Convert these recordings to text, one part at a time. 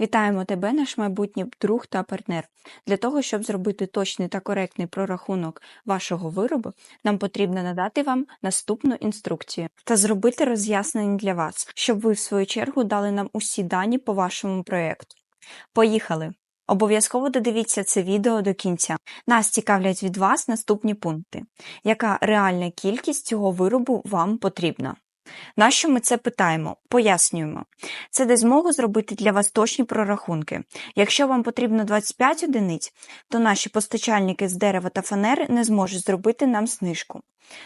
Вітаємо тебе, наш майбутній друг та партнер. Для того, щоб зробити точний та коректний прорахунок вашого виробу, нам потрібно надати вам наступну інструкцію та зробити роз'яснення для вас, щоб ви, в свою чергу, дали нам усі дані по вашому проєкту. Поїхали! Обов'язково додивіться це відео до кінця. Нас цікавлять від вас наступні пункти. Яка реальна кількість цього виробу вам потрібна? Нащо ми це питаємо? Пояснюємо. Це дасть змогу зробити для вас точні прорахунки. Якщо вам потрібно 25 одиниць, то наші постачальники з дерева та фанери не зможуть зробити нам знижку,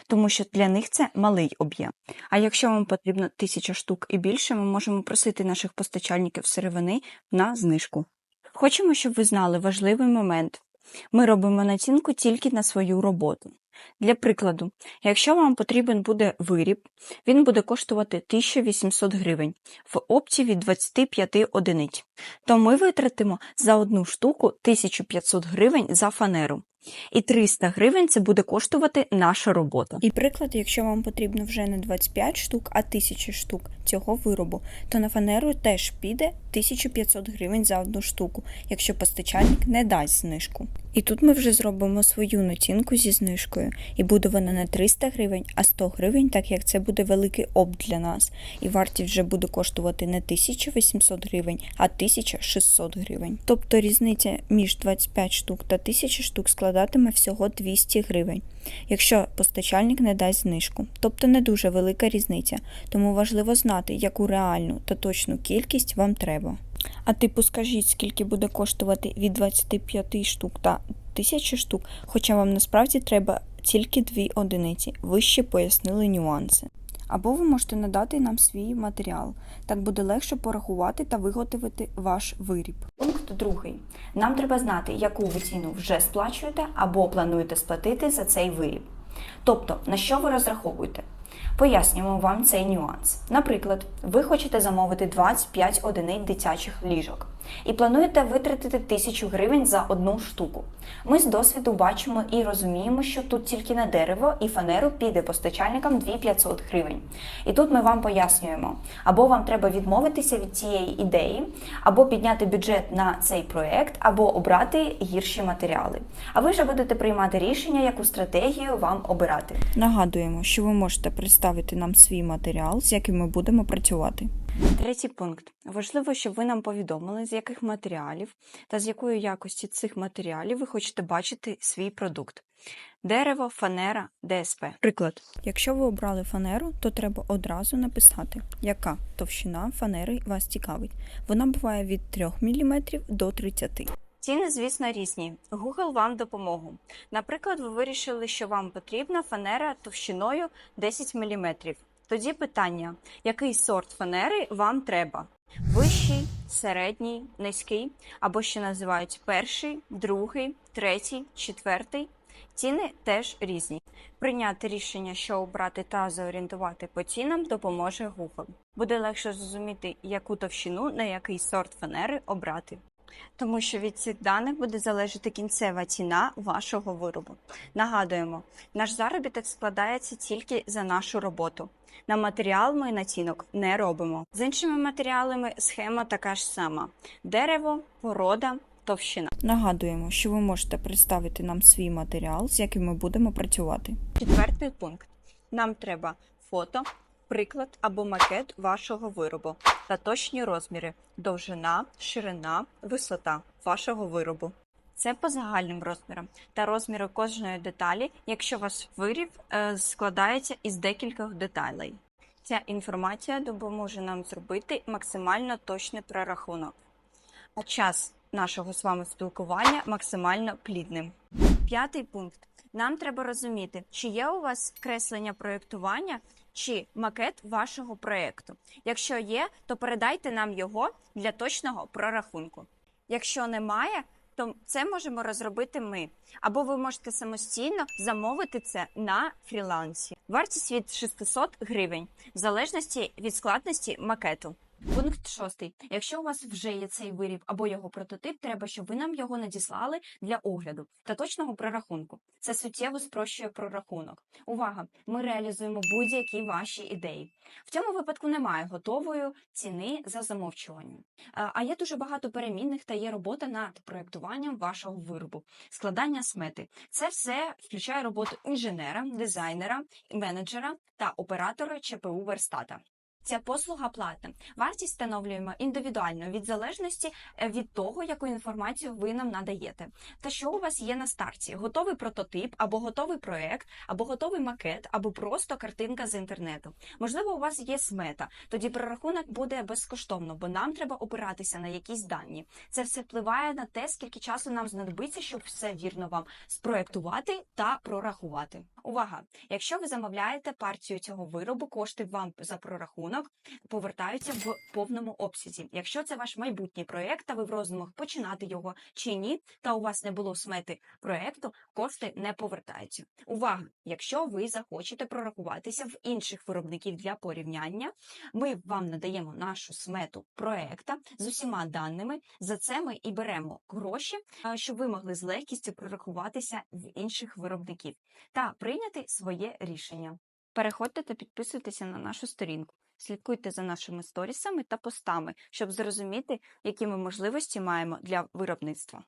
тому що для них це малий об'єм. А якщо вам потрібно 1000 штук і більше, ми можемо просити наших постачальників сировини на знижку. Хочемо, щоб ви знали важливий момент. Ми робимо націнку тільки на свою роботу. Для прикладу, якщо вам потрібен буде виріб, він буде коштувати 1800 гривень в опті від 25 одиниць, то ми витратимо за одну штуку 1500 гривень за фанеру. І 300 гривень це буде коштувати наша робота. І приклад, якщо вам потрібно вже не 25 штук, а 1000 штук цього виробу, то на фанеру теж піде 1500 гривень за одну штуку, якщо постачальник не дасть знижку. І тут ми вже зробимо свою націнку зі знижкою, і буде вона не 300 гривень, а 100 гривень, так як це буде великий опт для нас. І вартість вже буде коштувати не 1800 гривень, а 1600 гривень. Тобто різниця між 25 штук та 1000 штук складатиме всього 200 гривень, якщо постачальник не дасть знижку. Тобто не дуже велика різниця, тому важливо знати, яку реальну та точну кількість вам треба. А типу скажіть, скільки буде коштувати від 25 штук та 1000 штук, хоча вам насправді треба тільки дві одиниці, вище пояснили нюанси. Або ви можете надати нам свій матеріал. Так буде легше порахувати та виготовити ваш виріб. Пункт другий. Нам треба знати, яку ви ціну вже сплачуєте або плануєте сплатити за цей виріб. Тобто, на що ви розраховуєте? Пояснюємо вам цей нюанс. Наприклад, ви хочете замовити 25 одиниць дитячих ліжок і плануєте витратити 1000 гривень за одну штуку. Ми з досвіду бачимо і розуміємо, що тут тільки на дерево і фанеру піде постачальникам 2500 гривень. І тут ми вам пояснюємо, або вам треба відмовитися від цієї ідеї, або підняти бюджет на цей проект, або обрати гірші матеріали. А ви вже будете приймати рішення, яку стратегію вам обирати. Нагадуємо, що ви можете представити нам свій матеріал, з яким ми будемо працювати. Третій пункт. Важливо, щоб ви нам повідомили, з яких матеріалів та з якої якості цих матеріалів ви хочете бачити свій продукт. Дерево, фанера, ДСП. Приклад. Якщо ви обрали фанеру, то треба одразу написати, яка товщина фанери вас цікавить. Вона буває від 3 мм до 30 Ціни, звісно, різні. Google вам допомогу. Наприклад, ви вирішили, що вам потрібна фанера товщиною 10 мм. Тоді питання: який сорт фанери вам треба? Вищий, середній, низький, або ще називають перший, другий, третій, четвертий. Ціни теж різні. Прийняти рішення, що обрати та зорієнтувати по цінам, допоможе Google. Буде легше зрозуміти, яку товщину на який сорт фанери обрати. Тому що від цих даних буде залежати кінцева ціна вашого виробу. Нагадуємо, наш заробіток складається тільки за нашу роботу. На матеріал ми націнок не робимо. З іншими матеріалами схема така ж сама: дерево, порода, товщина. Нагадуємо, що ви можете представити нам свій матеріал, з яким ми будемо працювати. Четвертий пункт: нам треба фото, приклад або макет вашого виробу та точні розміри: довжина, ширина, висота вашого виробу. Це по загальним розмірам та розміри кожної деталі, якщо ваш виріб е, складається із декількох деталей. Ця інформація допоможе нам зробити максимально точний прорахунок, а час нашого з вами спілкування максимально плідним. П'ятий пункт. Нам треба розуміти, чи є у вас креслення проєктування чи макет вашого проєкту. Якщо є, то передайте нам його для точного прорахунку. Якщо немає, то це можемо розробити ми. Або ви можете самостійно замовити це на фрілансі. Вартість від 600 гривень, в залежності від складності макету. Пункт шостий. Якщо у вас вже є цей виріб або його прототип, треба, щоб ви нам його надіслали для огляду та точного прорахунку. Це суттєво спрощує прорахунок. Увага! Ми реалізуємо будь-які ваші ідеї. В цьому випадку немає готової ціни за замовчуванням. А є дуже багато перемінних та є робота над проєктуванням вашого виробу, складання смети. Це все включає роботу інженера, дизайнера, менеджера та оператора ЧПУ верстата. Ця послуга платна. Вартість встановлюємо індивідуально від залежності е, від того, яку інформацію ви нам надаєте. Та що у вас є на старті? Готовий прототип, або готовий проект, або готовий макет, або просто картинка з інтернету. Можливо, у вас є смета. Тоді прорахунок буде безкоштовно, бо нам треба опиратися на якісь дані. Це все впливає на те, скільки часу нам знадобиться, щоб все вірно вам спроектувати та прорахувати. Увага! Якщо ви замовляєте партію цього виробу, кошти вам за прорахунок повертаються в повному обсязі. Якщо це ваш майбутній проєкт, та ви в роздумах починати його чи ні, та у вас не було смети проєкту, кошти не повертаються. Увага! Якщо ви захочете прорахуватися в інших виробників для порівняння, ми вам надаємо нашу смету проєкта з усіма даними. За це ми і беремо гроші, щоб ви могли з легкістю прорахуватися в інших виробників та прийняти своє рішення. Переходьте та підписуйтеся на нашу сторінку. Слідкуйте за нашими сторісами та постами, щоб зрозуміти, які ми можливості маємо для виробництва.